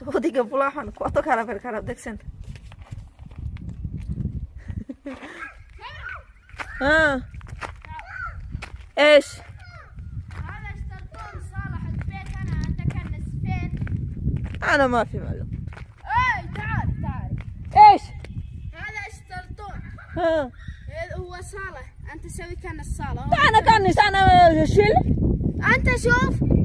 soodigga bulaaxan kuwato kala berkara ها إيش هذا اشترطون صالح البيت أنا عندك النسفين أنا ما في معلوم اي تعال تعال إيش هذا اشترطون ها هو صالح انت سوي كان الصاله أنا كانس أنا شيل انت شوف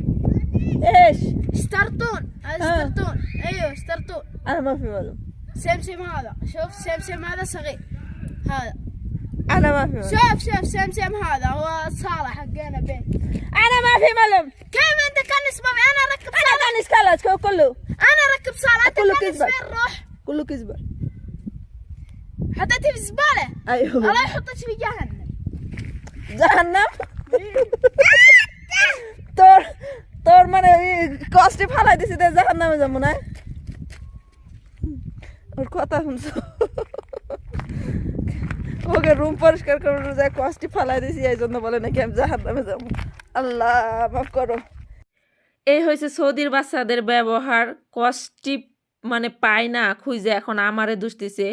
إيش؟ شطرطون هذا آه. شطرطون أيوه شطرطون أنا ما في ولا سمسم هذا. شوف سمسم هذا صغير. هذا. أنا ما في ملم شوف شوف سمسم هذا. هو صالة حقنا بيت أنا ما في ملم كيف أنت كان ما أنا أركب أنا كان كلاش كله. أنا ركب صالة. كله كذبة. روح. كله كذبة. حطيتي في الزبالة أيوه. الله يحطك في جهنم. جهنم؟ إيه. জাহান নামে যাব না। ওর কথা শুনছো? ওকে রুম পরিষ্কার করে যায় কষ্টে ফালাই দিছি, এই জন্য বলে নাকি আমি জাহান্নামে যাব। আল্লাহ, মাফ করো। এই হয়েছে সৌদির বাচ্চাদের ব্যবহার কষ্টি মানে পায় না, খুঁজে এখন আমারে দুষতেছে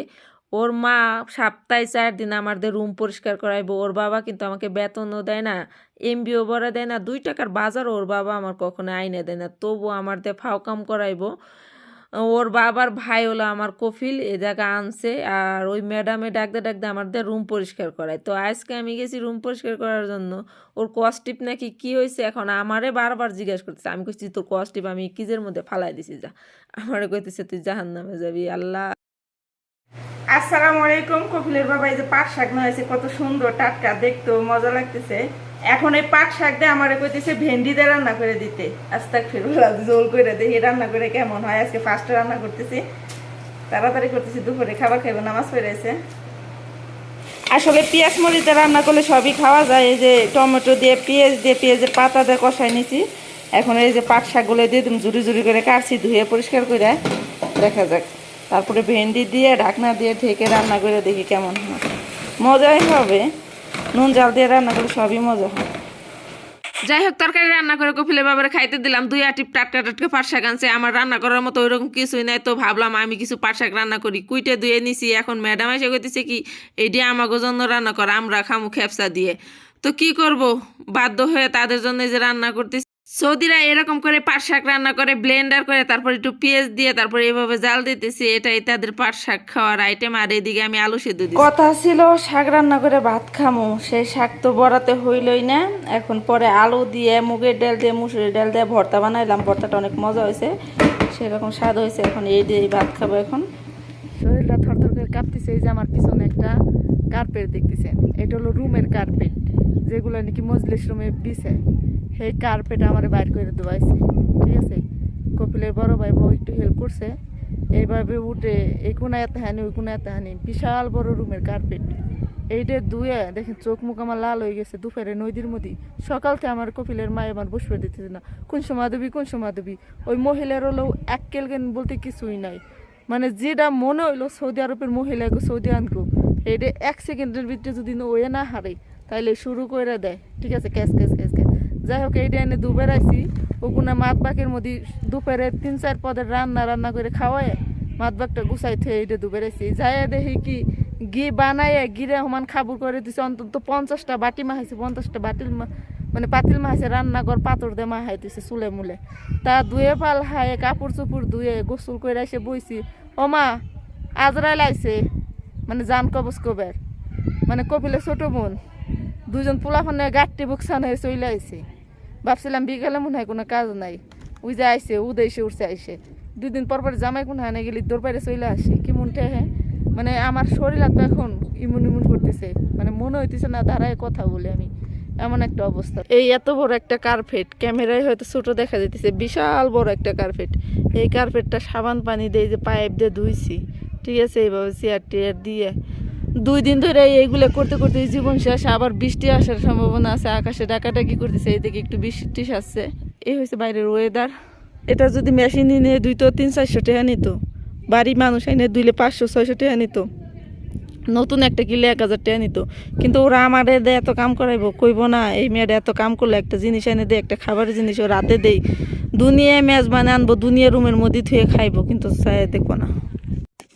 ওর মা সপ্তাহে চার দিন আমাদের রুম পরিষ্কার করাইবো। ওর বাবা কিন্তু আমাকে বেতনও দেয় না এমবিও বড় দেয় না। দুই টাকার বাজার ওর বাবা আমার কখনো আইনে দেয় না। তবু আমার দিয়ে ফাও কাম করাইবো। ওর বাবার ভাই হলো আমার কফিল, এ জায়গা আনছে আর ওই ম্যাডামে ডাকতে ডাকতে আমার দিয়ে রুম পরিষ্কার করায়। তো আজকে আমি গেছি রুম পরিষ্কার করার জন্য। ওর কস্টিপ নাকি কি হয়েছে এখন আমারে বারবার জিজ্ঞাসা করতেছে। আমি কইছি, তোর কস্টিপ আমি কিজের মধ্যে ফালাই দিছি যা। আমারে কইতেছে, তুই জাহান নামে যাবি, আল্লাহ। আসসালামু আলাইকুম, কপিলের বাবা, এই যে পাট শাক হয়েছে, কত সুন্দর, টাটকা, দেখতেও মজা লাগতেছে। এখন এই পাট শাক দিয়ে আমার কইতেছে ভেন্ডি দিয়ে রান্না করে দিতে। আস্তাক ফিরুল্লাহ জোল করে দেখি রান্না করে কেমন হয়। আজকে ফার্স্টে রান্না করতেছি, তাড়াতাড়ি করতেছি, দুপুরে খাবার খাইবো, নামাজ পড়েছে আসলে পেঁয়াজ মরিচে রান্না করলে সবই খাওয়া যায়, এই যে টমেটো দিয়ে, পেঁয়াজ দিয়ে, পেঁয়াজের পাতা দিয়ে কষাই নিছি। এখন এই যে পাট শাকগুলো দিয়ে জুড়ি জুড়ি করে কাটছি, ধুয়ে পরিষ্কার করে, দেখা যাক। তারপরে ভেন্ডি দিয়ে ঢাকনা দিয়ে ঢেকে রান্না করে দেখি কেমন হয়। মজাই হবে। নুন, জাল দিয়ে রান্না করলে সবই মজা হয়। যাই হোক, তরকারি রান্না করে কপিলে বাবারে খাইতে দিলাম। দুই আটি টাটকা টাটকা পাট শাক আনছে। আমার রান্না করার মতো ওইরকম কিছুই নাই। তো ভাবলাম আমি কিছু পাট শাক রান্না করি। কুইটে ধুয়ে নিছি। এখন ম্যাডাম এসে কইতেছে কি এটি আমাকে জন্য রান্না করা। আমরা খামু খেপসা দিয়ে। তো কি করব? বাধ্য হয়ে তাদের জন্য যে রান্না করতেছি। সৌদিরা এরকম করে পাট শাক রান্না করে ব্লেন্ডার করে, তারপর একটু পেঁয়াজ দিয়ে তারপর এভাবে জাল দিতেছি, এটাই তাদের পাট শাক খাওয়ার আইটেম আর এদিকে আমি আলু সেদ্ধ দিই কথা ছিল শাক রান্না করে ভাত খামু সেই শাক তো বড়াতে হইলই না। এখন পরে আলু দিয়ে মুগের ডাল দিয়ে মুসুরির ডাল দিয়ে ভর্তা বানাইলাম, ভর্তাটা অনেক মজা হয়েছে। সেরকম স্বাদ হয়েছে, এখন এই দিয়ে ভাত খাব এখন। শরীরটা থরথর করে কাঁপতেছে, এই যে আমার পিছনে একটা কার্পেট দেখতেছেন, এটা হলো রুমের কার্পেট যেগুলো নাকি মজলিস রুমে বিছে সেই কার্পেট আমার বাইর করে দেওয়াইছে ঠিক আছে? কপিলের বড় ভাই বউ একটু হেল্প করছে। এইভাবে উঠে, এই কোনায় এত হানি, ওই কোনায় এত হানি, বিশাল বড় রুমের কার্পেট এইটা ধুয়ে দেখেন চোখ মুখ আমার লাল হয়ে গেছে, দুপুরে নদীর মধ্যে। সকাল থেকে আমার কপিলের মা আমার বসবে দিতেছে না। কোন সময় দেবি কোন সময় দেবি ওই মহিলার হলেও এক কেলকেন বলতে কিছুই নাই। মানে যেটা মনে হইল সৌদি আরবের মহিলাকে সৌদি আনকো এটা এক সেকেন্ডের ভিতরে যদি ওয়ে না হারে তাইলে শুরু করে দেয় ঠিক আছে ক্যাশ ক্যাশ ক্যাশ ক্যাশ যাই হোক এইটা এনে দুবার আইসি ওগুনা মাত বাকের মধ্যে দুপুরে তিন, চার পদের রান্না রান্না করে খাওয়ায়, মাত বাকটা গুছাই থে এইটা দুবার আইসি যাই দেখি কি ঘি বানায় গিরে সমান খাবুর করে দিছে, অন্তত পঞ্চাশটা বাটি মাহাইছে পঞ্চাশটা বাটিল মানে পাতিল মাহাইছে রান্নাঘর পাথর দিয়ে মাহাই দিছে চুলে মুলে। তা ধুয়ে পাল হায় কাপড় চোপড় ধুয়ে গোসল করে এসে বইছি, ও মা, আজরাইল আইছে। মানে জান কবজ কবের। মানে কপিলে ছোট বোন। দুজন পোলাফানে গাঠটি বুকসান হয়ে চলে আইছে। ভাবছিলাম বিকেলে মনে হয় কোনো কাজ নাই। ওই যে আইসে উদয়সে উঠছে আইসে দুই দিন পর পর জামাই কোন হয় না গেলি দৌড় বাইরে চলে আসে। কি মনটা হ্যাঁ? মানে আমার শরীর তো এখন ইমুন ইমুন করতেছে। মানে মনে হইতেছে না দাঁড়ায় কথা বলে আমি। এমন একটা অবস্থা। এই এত বড় একটা কার্পেট ক্যামেরায় হয়তো ছোট দেখা যাইতেছে। বিশাল বড় একটা কার্পেট এই কার্পেটটা সাবান পানি দিয়ে যে পাইপ দিয়ে ধুইছি। ঠিক আছে, এইভাবে চেয়ার টেয়ার দিয়ে দুই দিন ধরে এইগুলো করতে করতে জীবন শেষ, আবার বৃষ্টি আসার সম্ভাবনা আছে, আকাশে ডাকাডাকি করতেছে, এইদিকে একটু বৃষ্টি আসছে। এই হয়েছে বাইরের ওয়েদার এটা যদি মেশিন নিয়ে দুই তো তিন চারশো টাকা নিত। বাড়ি মানুষ এনে দুইলে পাঁচশো, ছয়শো টাকা নিত। নতুন একটা কিলে এক হাজার টাকা নিত। কিন্তু ওরা আমার দেয়, এত কাম করাইবো, কইব না, এই মেয়েটা এত কাম করলে একটা জিনিস এনে দেয়, একটা খাবারের জিনিস ও রাতে দেই দুনিয়ায় মেজবানে আনব দুনিয়া রুমের মধ্যে থুয়ে খাইবো, কিন্তু দেখব না।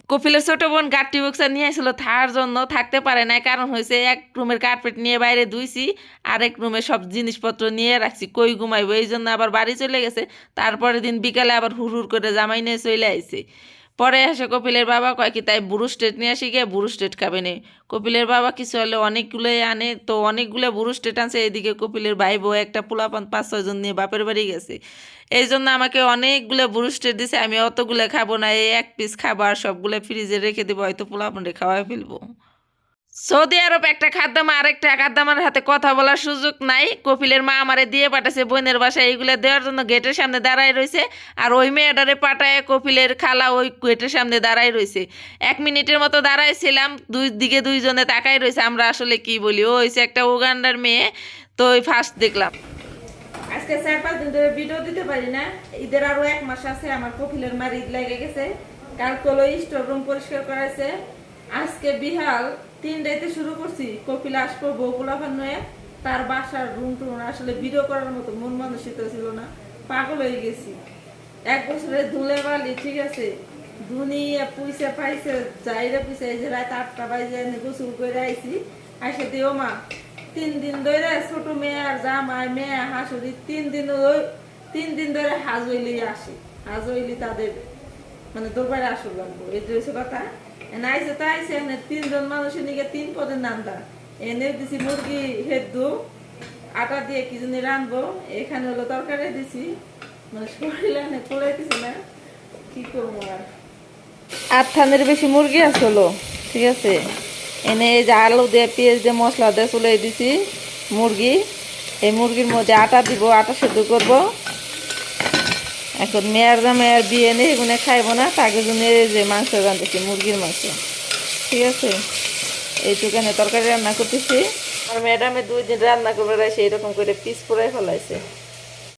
কপিলের ছোট বোন গাট্টি বক্সা নিয়ে আসলো থার জন্য থাকতে পারে না কারণ হয়েছে, এক রুমের কার্পেট নিয়ে বাইরে ধুইছি, আরেক রুমে সব জিনিসপত্র নিয়ে রাখছি। কই ঘুমাইবো? এই জন্য আবার বাড়ি চলে গেছে। তারপরের দিন বিকালে আবার হুর হুড় করে জামাই নিয়ে চলে আইছে। পরে আসে কপিলের বাবা কয় কি, তাই বুরু স্টেট নিয়ে আসি গিয়ে বুরু স্টেট খাবে নে। কপিলের বাবা কিছু হলে অনেকগুলোই আনে, তো অনেকগুলো বুরু স্টেট আনছে। এদিকে কপিলের ভাই বউ একটা পোলাপান পাঁচ ছয়জন নিয়ে বাপের বাড়ি গেছে। এই জন্য আমাকে অনেকগুলো বুরু স্টেট দিছে, আমি অতগুলো খাব না, এই এক পিস খাব আর সবগুলো ফ্রিজে রেখে দেবো, হয়তো পোলাপানরে খাওয়াই ফেলব। সৌদি আরব একটা খাদ্দামা আরেকটা খাদ্দামার হাতে কথা বলার সুযোগ নাই। কপিলের মা আমারে দিয়ে পাঠাছে বোনের বাসায়, এইগুলো দেওয়ার জন্য গেটের সামনে দাঁড়ায় রয়েছে আর ওই মেয়েটারে পাঠায় কপিলের খালা ওই গেটের সামনে দাঁড়ায় রয়েছে এক মিনিটের মতো দাঁড়াইছিলাম, দুই দিকে দুইজনে তাকাই রয়েছে আমরা আসলে কি বলি, ও হয়েছে একটা উগান্ডার মেয়ে, তো ওই ফার্স্ট দেখলাম। আজকে চার, পাঁচ দিন ধরে ভিডিও দিতে পারি না। ঈদের আরও এক মাস আছে, আমার কপিলের মার ঈদ লেগে গেছে। কালকে হলো স্টোর রুম পরিষ্কার করাইছে। আজকে বিহাল তিন রাইতে শুরু করছি। কপিল আসব বকুলা নয়ে, তার বাসার রুম টুম আসলে ভিডিও করার মতো মন মানসিকতা ছিল না। পাগল হয়ে গেছি। এক বছরের ধুলে বালি, ঠিক আছে? দুনিয়া পুইসা পাইছে, যাইরা পুইসা এই যে রাত আটটা এনে গোসল করে আইছি। আইসে দিও মা, তিন দিন ধরে ছোট মেয়ে আর জামাই, মেয়ে, হাসুরি, তিন দিন তিন দিন ধরে হাজইলি আসে। হাজইলি তাদের মানে দরবারে আসল লাগবো এই যে কথা এনে আইসে তো আইসে এনে তিনজন মানুষের নিকে তিন পদের নান্দা এনে দিছি মুরগি আটা দিয়ে কি জানি রানবো এখানে হলো দিছি মানে শরীরে এনে কোলাই দিছে না কি করব আর আট থানের বেশি মুরগি ঠিক আছে এনে এই যে আলু দিয়ে পেঁয়াজ দিয়ে মশলা দিয়ে চলে দিছি মুরগি এই মুরগির মধ্যে আটা দিব আটা সেদ্ধ করব এখন মেয়ার দা মেয়ার বিয়ে নেই এগুলো খাইব না। তাকে যে মাংস রাঁধতেছি, মুরগির মাংস। ঠিক আছে? এইটুকানে তরকারি রান্না করতেছি। আর ম্যাডামে দুই দিন রান্না করবে, সেই রকম করে পিস পুরাই ফেলাইছে।